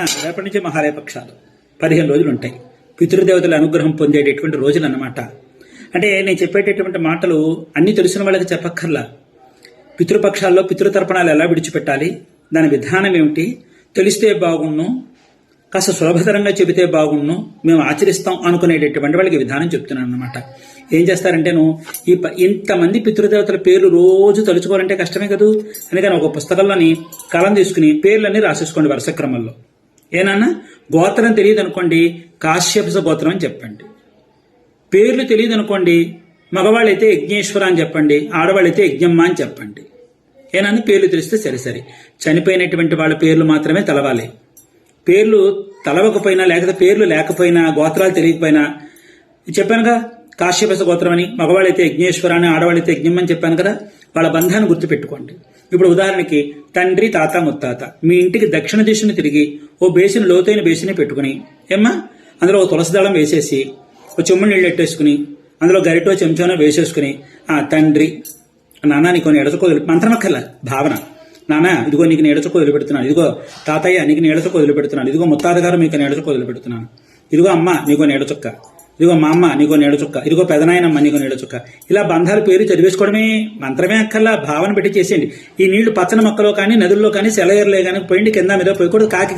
రేపటి నుంచి మహాలయపక్షాలు పదిహేను రోజులు ఉంటాయి పితృదేవతల అనుగ్రహం పొందేటటువంటి రోజులు అన్నమాట అంటే నేను చెప్పేటటువంటి మాటలు అన్నీ తెలిసిన వాళ్ళకి చెప్పక్కర్లా. పితృపక్షాల్లో పితృతర్పణాలు ఎలా విడిచిపెట్టాలి? దాని విధానం ఏమిటి? తెలిస్తే బాగుండు కాస్త సులభతరంగా చెబితే బాగుండు మేము ఆచరిస్తాం అనుకునేటటువంటి వాళ్ళకి విధానం చెప్తున్నాను అనమాట ఏం చేస్తారంటే ఈ ప- ఇంతమంది పితృదేవతల పేర్లు రోజు తలుచుకోవాలంటే కష్టమే కదూ? అందుకని ఒక పుస్తకంలోని కలం తీసుకుని పేర్లన్నీ రాసేసుకోండి వరుస క్రమంలో. ఏనన్నా? గోత్రం తెలియదు అనుకోండి కాశ్యపస గోత్రం అని చెప్పండి. పేర్లు తెలియదు అనుకోండి మగవాళ్ళైతే యజ్ఞేశ్వర అని చెప్పండి ఆడవాళ్ళైతే యజ్ఞమ్మ అని చెప్పండి. ఏనన్నా పేర్లు తెలిస్తే సరే సరే. చనిపోయినటువంటి వాళ్ళ పేర్లు మాత్రమే తలవాలి. పేర్లు తలవకపోయినా లేకపోతే పేర్లు లేకపోయినా గోత్రాలు తెలియకపోయినా చెప్పానుగా కాశ్యపస గోత్రం అని మగవాళ్ళైతే యజ్ఞేశ్వర అని ఆడవాళ్ళైతే యజ్ఞం అని చెప్పాను కదా వాళ్ళ బంధాన్ని గుర్తుపెట్టుకోండి. ఇప్పుడు ఉదాహరణకి తండ్రి తాత ముత్తాత మీ ఇంటికి దక్షిణ దిశను తిరిగి ఓ బేసిన్ లోతైన బేసిని పెట్టుకుని ఏమ్మా? అందులో ఓ తులసి దళం వేసేసి ఒక చెమ్ముడు నీళ్ళు ఎట్టేసుకుని అందులో గరిటో చెంచానో వేసేసుకుని ఆ తండ్రి నాన్న నీకు నేను ఎడచుకో మంత్రమక్కర్ల భావన. నాన్న ఇదిగో నీకు నేడచుకో వదిలిపెడుతున్నాను. ఇదిగో తాతయ్య నీకు నేడచుకో వదిలిపెడుతున్నాను. ఇదిగో ముత్తాత గారు మీకు నేడచుకో వదిలిపెడుతున్నాను. ఇదిగో అమ్మ నీకో నీడచుక్క ఇదిగో మా అమ్మ నీకో నేడ చుక్క ఇదిగో పెదనాయనమ్మ నీకో నేడ చుక్క ఇలా బంధాల పేరు చదివేసుకోవడమే మంత్రమే అక్కర్లా భావన పెట్టి చేసేయండి. ఈ నీళ్ళు పచ్చని మొక్కలో కానీ నదుల్లో కానీ సెలయర్లే కానీ పోయింది కింద మీద పోయకూడదు కాకి